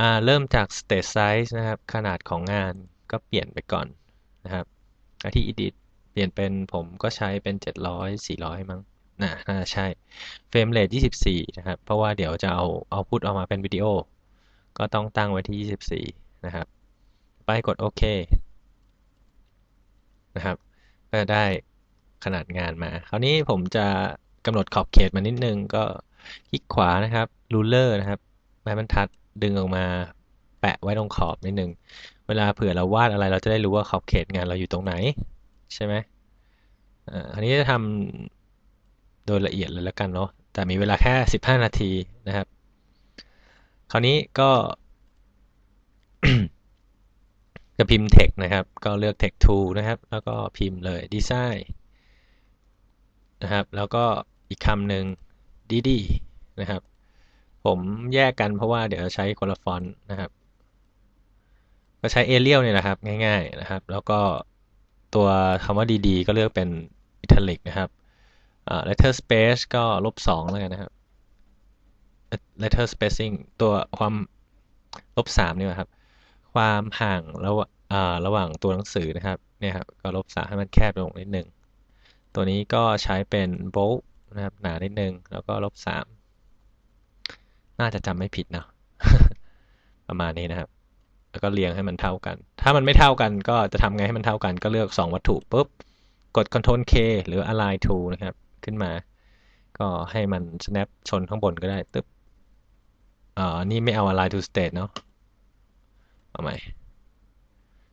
่าเริ่มจาก state size นะครับ ขนาดของงานก็เปลี่ยนไปก่อนนะครับที่ edit เปลี่ยนเป็นผมก็ใช้เป็น 700 400 มั้งน่าน่าใช่ frame rate 24 นะครับ เพราะว่าเดี๋ยวจะเอาเอาพุทออกมาเป็นวิดีโอ ก็ต้องตั้งไว้ที่ 24 นะครับ ไปกดโอเคนะครับ ก็จะได้ขนาดงานมา คราวนี้ผมจะกำหนดขอบเขตมานิดนึง ก็คลิกขวานะครับ ruler นะครับไม้บรรทัด ดึงออกมาแปะไว้ตรงขอบนิดนึง เวลาเผื่อเราวาดอะไรเราจะได้รู้ว่าขอบเขตงานเราอยู่ตรงไหน ใช่ไหมอ่าอันนี้จะทำโดยละเอียดเลยแล้วกันเนาะ แต่มีเวลาแค่ 15 นาทีนะครับ คราวนี้ก็จะพิมพ์ text นะครับ ก็เลือก text tool นะครับ แล้วก็พิมพ์เลย design นะครับ แล้วก็อีกคำหนึ่ง dd นะครับ ผมแยกกันเพราะว่าเดี๋ยวจะใช้คนละฟอนต์นะครับ ก็ใช้ Arial เนี่ยนะครับ ง่าย ๆนะครับ แล้วก็ตัวคำว่า dd ก็เลือกเป็น italic นะครับ letter space ก็ลบสองแล้วกันนะครับ letter spacing ตัวความลบสามนี่ครับ ความห่างระหว่างระหว่างตัวหนังสือนะครับ เนี่ยครับ ก็ลบสามให้มันแคบลงนิดนึง ตัวนี้ก็ใช้เป็น bold นะครับ หนานิดนึง แล้วก็ลบสาม น่าจะจำไม่ผิดนะ ประมาณนี้นะครับ แล้วก็เรียงให้มันเท่ากัน ถ้ามันไม่เท่ากันก็จะทำไงให้มันเท่ากัน ก็เลือก 2 วัตถุปุ๊บ กด Ctrl K หรือ Align to นะครับ ขึ้นมา ก็ให้มัน snap ชนข้างบนก็ได้ตึ๊บอ่านี่ไม่เอา Align to State เนาะเอาใหม่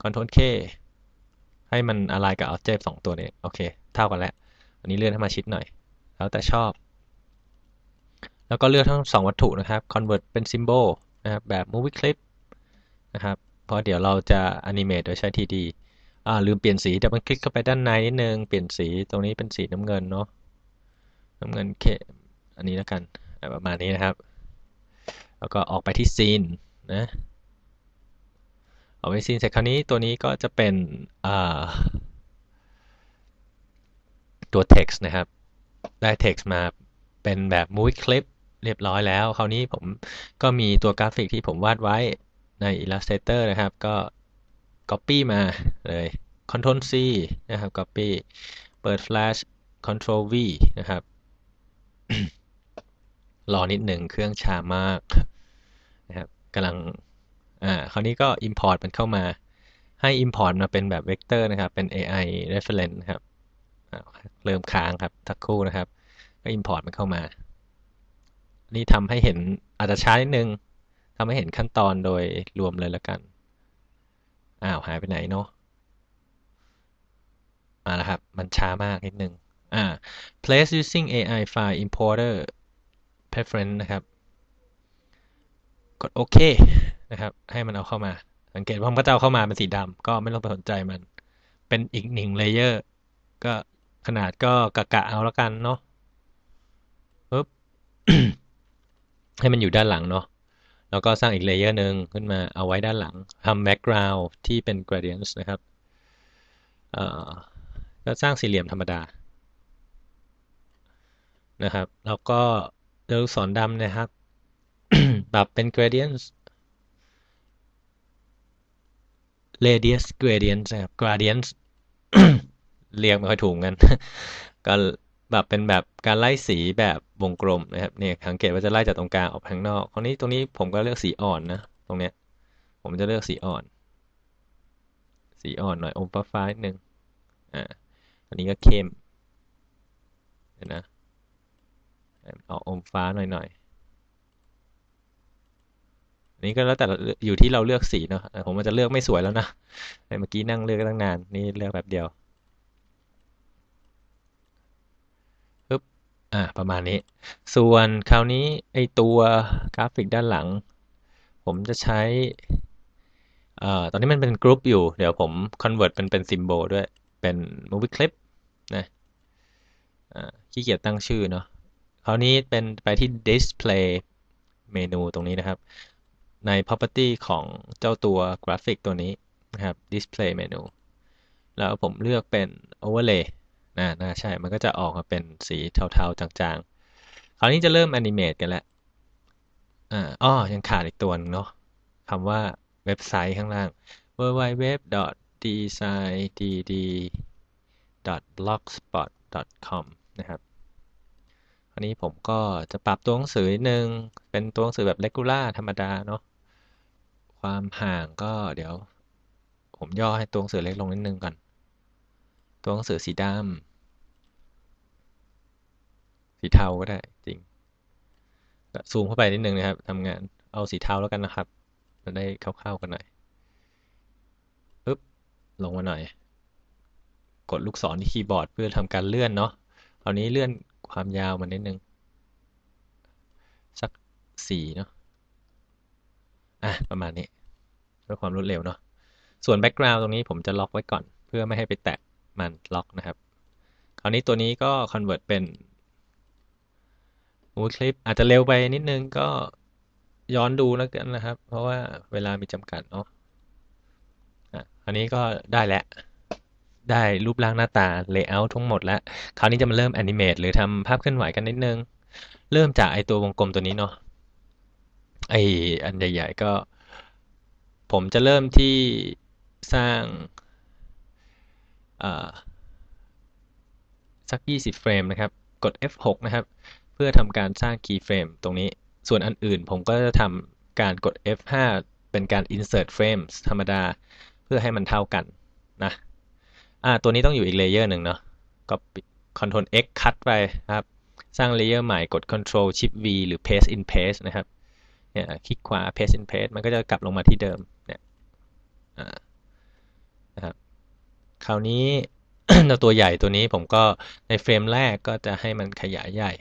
Ctrl K ให้มัน Align กับ Object สองตัวนี้ โอเค เท่ากันแล้ว อันนี้เลื่อนให้มาชิดหน่อย แล้วแต่ชอบ แล้วก็เลือกทั้ง 2 วัตถุนะครับ convert เป็น symbol นะครับ แบบ movie clip นะครับ เพราะเดี๋ยวเราจะ animate โดยใช้ TD อ่าลืมเปลี่ยนสีแต่มันคลิกเข้าไปด้านในนิดนึง เปลี่ยนสีตรงนี้เป็นสีน้ำเงินเนาะ น้ำเงินเค อันนี้แล้วกัน ประมาณนี้นะครับ แล้วก็ออกไปที่ scene นะออกไป scene เสร็จคราวนี้ตัวนี้ก็จะเป็นอ่าตัว text นะครับ ได้ text มาเป็นแบบ movie clip เรียบร้อยแล้ว คราวนี้ผมก็มีตัวกราฟิกที่ผมวาดไว้ใน Illustrator นะครับ ก็ Copy มาเลย Ctrl C นะครับ Copy เปิด Flash Ctrl V นะครับ รอนิดหนึ่งเครื่องช้ามากนะครับกำลัง อ่า คราวนี้ก็ Import มันเข้ามาให้ Import มาเป็นแบบ Vector นะครับ เป็น AI Reference นะครับเริ่มค้างครับทักคู่นะครับ ก็ Import มันเข้ามา นี่ทำให้เห็นอาจจะช้านิดนึงทำให้เห็นขั้นตอนโดยรวมเลยละกัน อ้าวหายไปไหนเนาะมาแล้วครับ มันช้ามากนิดนึงอ่า place using AI file importer preference นะครับ กดโอเคนะครับ ให้มันเอาเข้ามา สังเกตว่ามันก็จะเอาเข้ามาเป็นสีดำก็ไม่ต้องไปสนใจมัน เป็นอีกหนึ่งเลเยอร์ก็ขนาดก็กะกะเอาแล้วกันเนาะปึ๊บ ให้มันอยู่ด้านหลังเนาะแล้วก็สร้างอีกเลเยอร์หนึ่งขึ้นมาเอาไว้ด้านหลังทำ background ที่เป็น gradient นะครับเอ่อก็สร้างสี่เหลี่ยมธรรมดานะครับ แล้วก็ตัวลูกศรดำนะครับ ปรับเป็น gradient radius gradient นะครับ gradient เรียกไม่ค่อยถูกกัน ก็ แบบเป็นแบบการไล่สีแบบวงกลมนะครับเนี่ยสังเกตว่าจะไล่จากตรงกลางออกข้างนอกคราวนี้ตรงนี้ผมก็เลือกสีอ่อนนะตรงเนี้ยผมจะเลือกสีอ่อน สีอ่อนหน่อยอมฟ้าๆนิดนึงอ่าอันนี้ก็เข้มเดี๋ยวนะเอาอมฟ้าหน่อยๆนี้ก็แล้วแต่อยู่ที่เราเลือกสีเนาะผมมันจะเลือกไม่สวยแล้วนะเมื่อกี้นั่งเลือกตั้งนาน นี่เลือกแบบเดียว อ่าประมาณนี้ ส่วนคราวนี้ไอตัวกราฟิกด้านหลัง ผมจะใช้อ่อตอนนี้มันเป็นกรุ๊ปอยู่ เดี๋ยวผม convert เป็นเป็น symbol ด้วย เป็น movie clip นะอ่าขี้เกียจตั้งชื่อเนาะคราวนี้เป็นไปที่ display เมนูตรงนี้นะครับ ใน property ของเจ้าตัวกราฟิกตัวนี้นะครับ display เมนูแล้วผมเลือกเป็น overlay น่าน่าใช่ มันก็จะออกมาเป็นสีเทาๆจางๆ คราวนี้จะเริ่มแอนิเมตกันแล้วอ่าอ้อยังขาดอีกตัวนึงเนาะคำว่าเว็บไซต์ข้างล่าง www.designdd.blogspot.com นะครับ อันนี้ผมก็จะปรับตัวหนังสือนิดนึง เป็นตัวหนังสือแบบ regular ธรรมดาเนาะ ความห่างก็เดี๋ยว ผมย่อให้ตัวหนังสือเล็กลงนิดนึงก่อน ตัวหนังสือสีดำสีเทาก็ได้จริงซูมเข้าไปนิดนึงนะครับทำงานเอาสีเทาแล้วกันนะครับจะได้เข้าๆกันหน่อยปึ๊บลงมาหน่อย กดลูกศรที่คีย์บอร์ดเพื่อทำการเลื่อนเนาะคราวนี้เลื่อนความยาวมันนิดนึงสักสี่เนาะอะประมาณนี้เพื่อความรวดเร็วเนาะส่วนแบ็กกราวด์ตรงนี้ผมจะล็อกไว้ก่อน เพื่อไม่ให้ไปแตะ มันล็อกนะครับ คราวนี้ตัวนี้ก็ convert เป็นมูคลิปอาจจะเร็วไปนิดนึงก็ย้อนดูแล้วกันนะครับ เพราะว่าเวลามีจำกัดเนาะอะอันนี้ก็ได้แล้ว ได้รูปร่างหน้าตา layout ทั้งหมดแล้ว คราวนี้จะมาเริ่ม animate หรือทำภาพเคลื่อนไหวกันนิดนึง เริ่มจากไอตัววงกลมตัวนี้เนาะ ไออันใหญ่ ๆ ก็ ผมจะเริ่มที่สร้าง สัก 20 เฟรมนะครับ กด F6 นะครับ เพื่อทำการสร้าง keyframe ตรงนี้ ส่วนอันอื่นผมก็จะทำการกด F5 เป็นการ insert frames ธรรมดา เพื่อให้มันเท่ากันนะอ่าตัวนี้ต้องอยู่อีกเลเยอร์หนึ่งเนาะก็ Ctrl X คัดไปครับ สร้างเลเยอร์ใหม่กด Ctrl Shift V หรือ Paste in Paste นะครับเนี่ยคลิกขวา Paste in Paste มันก็จะกลับลงมาที่เดิมเนี่ยนะครับ คราวนี้ตัวใหญ่ตัวนี้ผมก็ในเฟรมแรกก็จะให้มันขยายใหญ่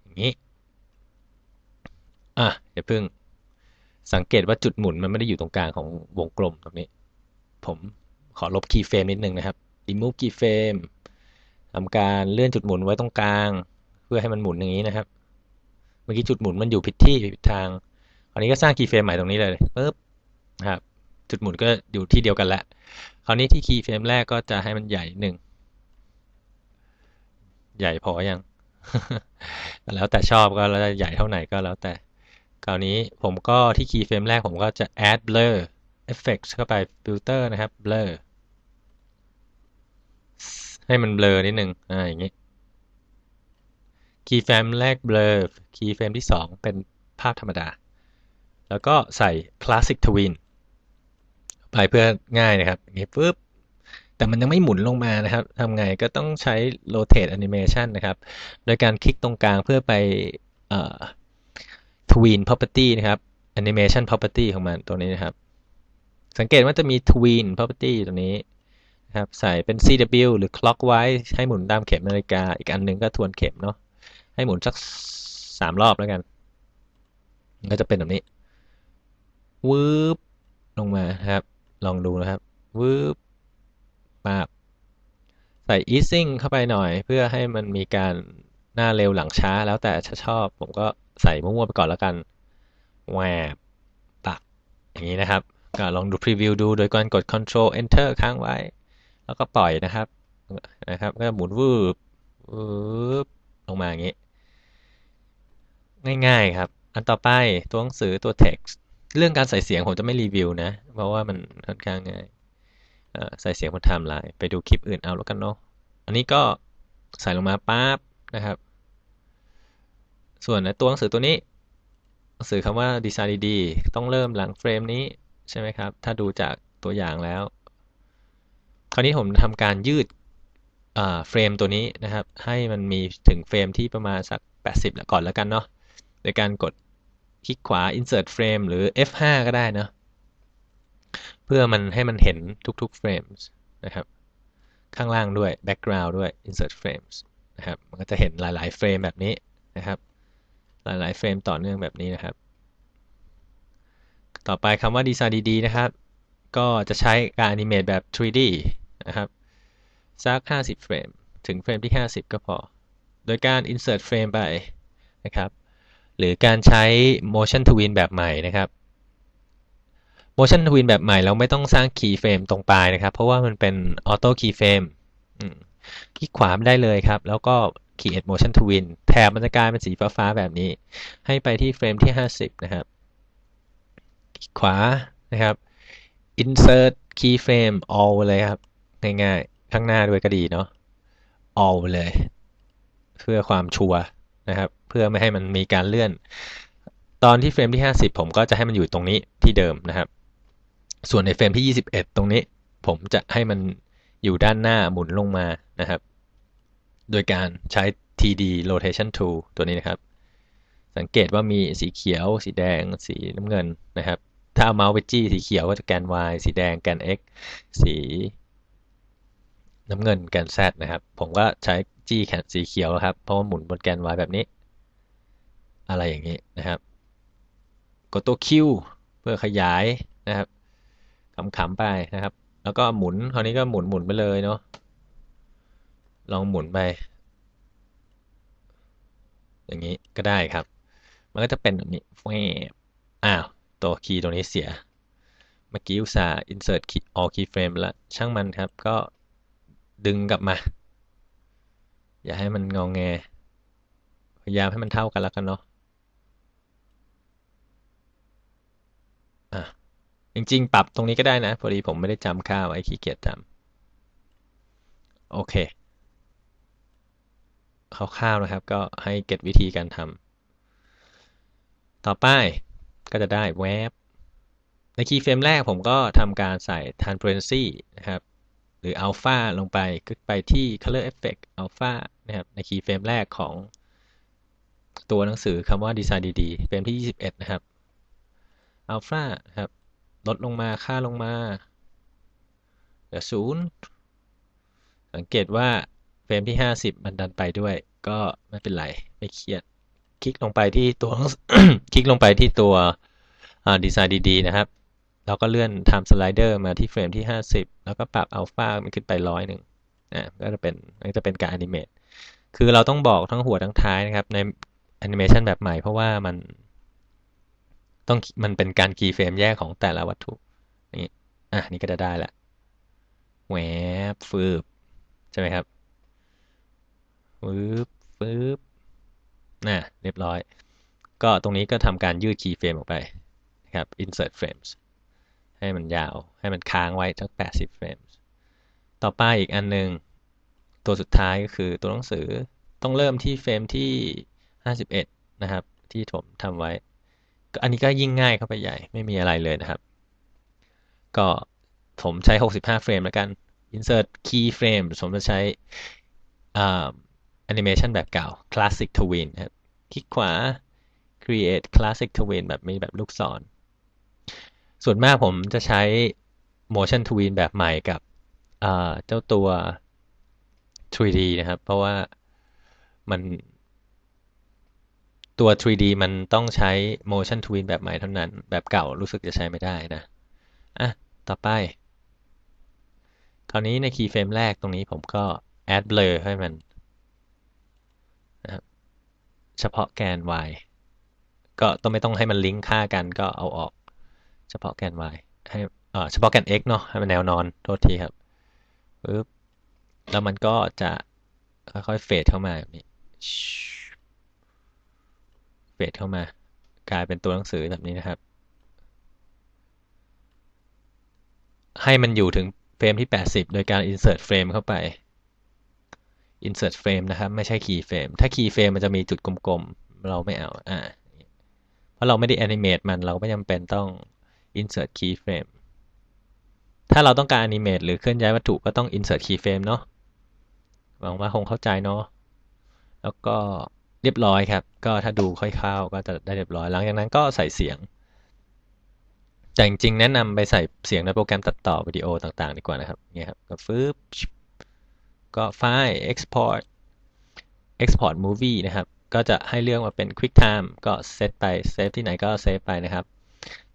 อย่างนี้ อะเดี๋ยวเพิ่งสังเกตว่าจุดหมุนมันไม่ได้อยู่ตรงกลางของวงกลมตรงนี้ ผมขอลบคีย์เฟรมนิดนึงนะครับ remove keyframe ทำการเลื่อนจุดหมุนไว้ตรงกลาง เพื่อให้มันหมุนอย่างนี้นะครับ เมื่อกี้จุดหมุนมันอยู่ผิดที่ผิดทาง คราวนี้ก็สร้างคีย์เฟรมใหม่ตรงนี้เลยปึ๊บนะครับ จุดหมุนก็อยู่ที่เดียวกันแล้วคราวนี้ที่คีย์เฟรมแรกก็จะให้มันใหญ่หนึ่งใหญ่พอยังแล้วแต่ชอบก็แล้วใหญ่เท่าไหร่ก็แล้วแต่คราวนี้ผมก็ที่คีย์เฟรมแรกผมก็จะ add blur effect เข้าไป filter นะครับ blur ให้มันเบลอนิดนึงอ่าอย่างนี้คีย์เฟรมแรกเบลอคีย์เฟรมที่ 2 เป็นภาพธรรมดา แล้วก็ใส่ Classic Twin ไปเพื่อง่ายนะครับอย่างนี้ปุ๊บแต่มันยังไม่หมุนลงมานะครับทำไงก็ต้องใช้ Rotate Animation นะครับ โดยการคลิกตรงกลางเพื่อไป Twin Property นะครับ Animation Property ของมันตัวนี้นะครับ สังเกตว่าจะมี Twin Property ตัวนี้นะครับใส่เป็น CW หรือ clockwise ให้หมุนตามเข็มนาฬิกา อีกอันหนึ่งก็ทวนเข็มเนาะ ให้หมุนสักสามรอบแล้วกัน ก็จะเป็นแบบนี้วืบลงมาครับ ลองดูนะครับวืบปาบใส่ easing เข้าไปหน่อย เพื่อให้มันมีการหน้าเร็วหลังช้าแล้วแต่ชอบ ผมก็ใส่มั่วๆไปก่อนแล้วกันแหวบปักอย่างนี้นะครับ ก็ลองดูพรีวิวดูโดยการกด Control Enter ค้างไว้ แล้วก็ปล่อยนะครับนะครับ ก็หมุนวืบวืบลงมาอย่างนี้ ง่ายๆครับ อันต่อไปตัวหนังสือตัว text เรื่องการใส่เสียงผมจะไม่รีวิวนะ เพราะว่ามันค่อนข้างง่ายใส่เสียงบนไทม์ไลน์ไปดูคลิปอื่นเอาแล้วกันเนาะอันนี้ก็ใส่ลงมาปั๊บนะครับ ส่วนตัวหนังสือตัวนี้หนังสือคำว่าดีไซน์ดีๆต้องเริ่มหลังเฟรมนี้ใช่ไหมครับ ถ้าดูจากตัวอย่างแล้ว คราวนี้ผมทำการยืดเฟรมตัวนี้นะครับ ให้มันมีถึงเฟรมที่ประมาณสัก 80 แล้วก่อนแล้วกันเนาะโดยการกด คลิกขวา insert frame หรือ F5 ก็ได้นะ เพื่อมันให้มันเห็นทุกๆ frames นะครับ ข้างล่างด้วย background ด้วย insert frames นะครับ มันก็จะเห็นหลายๆ เฟรมแบบนี้นะครับ หลายๆ เฟรมต่อเนื่องแบบนี้นะครับ ต่อไปคำว่าดีไซน์ดีๆ นะครับ ก็จะใช้การอนิเมตแบบ 3D นะครับสัก 50 เฟรม ถึงเฟรมที่ 50 ก็พอ โดยการ insert frame ไปนะครับ หรือการใช้ motion twin แบบใหม่นะครับ motion twin แบบใหม่เราไม่ต้องสร้าง key frame ตรงปลายนะครับ เพราะว่ามันเป็น auto key frame คลิกขวาได้เลยครับ แล้วก็ create motion twin แถบมันจะกลายเป็นสีฟ้าๆแบบนี้ ให้ไปที่เฟรมที่ 50 นะครับ คลิกขวานะครับ insert keyframe all เลยครับ ง่ายๆ ข้างหน้าด้วยก็ดีเนาะ all เลย เพื่อความชัวร์นะครับ เพื่อไม่ให้มันมีการเลื่อน ตอนที่เฟรมที่ 50 ผมก็จะให้มันอยู่ตรงนี้ที่เดิมนะครับ ส่วนในเฟรมที่ 21 ตรงนี้ ผมจะให้มันอยู่ด้านหน้าหมุนลงมานะครับ โดยการใช้ TD rotation tool ตัวนี้นะครับ สังเกตว่ามีสีเขียว สีแดง สีน้ำเงินนะครับ ถ้าเอาเมาส์ไปจี้สีเขียวก็จะแกน Y สีแดงแกน X สีน้ำเงินแกน Z นะครับ ผมก็ใช้จี้แขนสีเขียวครับ เพราะว่าหมุนบนแกน Y แบบนี้ อะไรอย่างนี้นะครับกดตัว Q เพื่อขยายนะครับขำๆไปนะครับ แล้วก็หมุนคราวนี้ก็หมุนหมุนไปเลยเนาะลองหมุนไป อย่างนี้ก็ได้ครับ มันก็จะเป็นแบบนี้แวบอ้าวตัวคีย์ตรงนี้เสีย เมื่อกี้อุตส่าห์ insert key all keyframe แล้วช่างมันครับก็ดึงกลับมา อย่าให้มันงองแง พยายามให้มันเท่ากันแล้วกันเนาะ จริงๆ ปรับตรงนี้ก็ได้นะ พอดีผมไม่ได้จำค่าไว้ขี้เกียจจำโอเคคร่าวๆนะครับ ก็ให้เก็ตวิธีการทำต่อไปก็จะได้แวบในคีย์เฟรมแรกผมก็ทำการใส่ transparency นะครับ หรือ alpha ลงไปคลิกไปที่ color effect alpha นะครับ ในคีย์เฟรมแรกของตัวหนังสือคำว่า design ดีๆเฟรมที่ 21 นะครับ alpha นะครับ ลดลงมาค่าลงมาเหลือศูนย์สังเกตว่าเฟรมที่ 50 มันดันไปด้วย ก็ไม่เป็นไร ไม่เครียด คลิกลงไปที่ตัว คลิกลงไปที่ตัวดีไซน์ดีๆ นะครับ แล้วก็เลื่อน time slider มาที่เฟรมที่ 50 แล้วก็ปรับอัลฟามันขึ้นไปร้อยหนึ่งนะก็จะเป็นก็จะเป็นการแอนิเมตคือเราต้องบอกทั้งหัวทั้งท้ายนะครับ ในแอนิเมชันแบบใหม่เพราะว่ามัน ต้องมันเป็นการคีย์เฟรมแยกของแต่ละวัตถุนี่อะนี่ก็จะได้ละแหวบฟืบใช่ไหมครับฟืบฟืบน่ะเรียบร้อย ก็ตรงนี้ก็ทำการยืดคีย์เฟรมออกไปนะครับ insert frames ให้มันยาวให้มันค้างไว้ทั้ง 80 เฟรมต่อไปอีกอันหนึ่งตัวสุดท้ายก็คือตัวหนังสือต้องเริ่มที่เฟรมที่ 51 นะครับ ที่ผมทำไว้ อันนี้ก็ยิ่งง่ายเข้าไปใหญ่ไม่มีอะไรเลยนะครับ ก็ผมใช้ 65 เฟรมแล้วกัน insert key frame ผมจะใช้แอนิเมชันแบบเก่า classic twin ครับคลิกขวา create classic twin แบบมีแบบลูกศร ส่วนมากผมจะใช้ motion twin แบบใหม่กับเจ้าตัว 3D นะครับ เพราะว่ามัน ตัว 3D มันต้องใช้ motion twin แบบใหม่เท่านั้น แบบเก่ารู้สึกจะใช้ไม่ได้นะ อะ ต่อไป คราวนี้ใน keyframe แรกตรงนี้ผมก็ add blur ให้มันนะครับเฉพาะแกน y ก็ต้องไม่ต้องให้มันลิงก์ค่ากันก็เอาออก เฉพาะแกน y ให้เฉพาะแกน x เนาะให้มันแนวนอน โทษทีครับปึ๊บแล้วมันก็จะค่อยๆเฟดเข้ามาแบบนี้ เฟดเข้ามากลายเป็นตัวหนังสือแบบนี้นะครับ ให้มันอยู่ถึงเฟรมที่ 80 โดยการ insert frame เข้าไป insert frame นะครับ ไม่ใช่ key frame ถ้า key frame มันจะมีจุดกลมๆ เราไม่เอาอ่าเพราะเราไม่ได้ animate มันเราไม่จำเป็นต้อง insert key frame ถ้าเราต้องการ animate หรือเคลื่อนย้ายวัตถุก็ต้อง insert key frame เนาะหวังว่าคงเข้าใจเนาะแล้วก็ เรียบร้อยครับ ก็ถ้าดูค่อยเข้าก็จะได้เรียบร้อย หลังจากนั้นก็ใส่เสียง แต่จริงๆแนะนำไปใส่เสียงในโปรแกรมตัดต่อวิดีโอต่างๆ ดีกว่านะครับ เนี่ยครับ ก็ฟึบก็ไฟล์ export export movie นะครับ ก็จะให้เลือกมาเป็น QuickTime ก็เซตไปเซฟที่ไหนก็เซฟไปนะครับ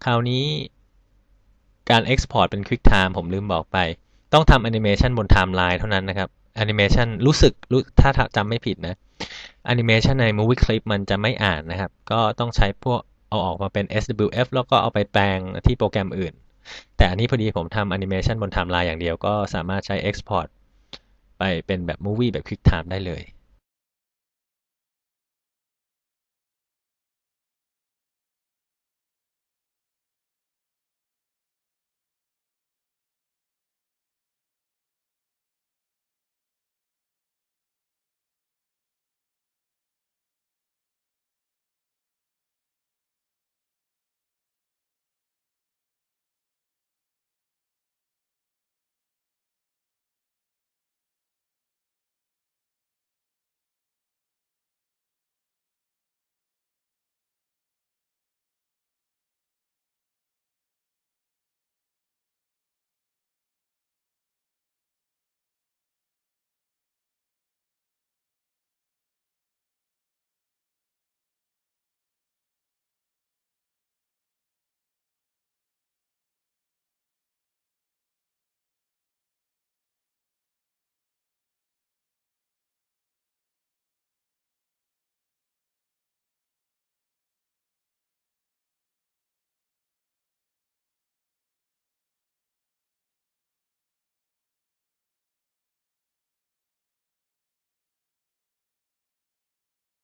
คราวนี้การ export เป็น QuickTime ผมลืมบอกไป ต้องทำแอนิเมชันบน timeline เท่านั้นนะครับแอนิเมชันรู้สึกถ้าจำไม่ผิดนะ แอนิเมชันใน Movie Clip มันจะไม่อ่านนะครับ ก็ต้องใช้พวกเอาออกมาเป็น SWF แล้วก็เอาไปแปลงที่โปรแกรมอื่น แต่อันนี้พอดีผมทำแอนิเมชันบนไทม์ไลน์อย่างเดียวก็สามารถใช้ export ไปเป็นแบบ movie แบบ QuickTime ได้เลย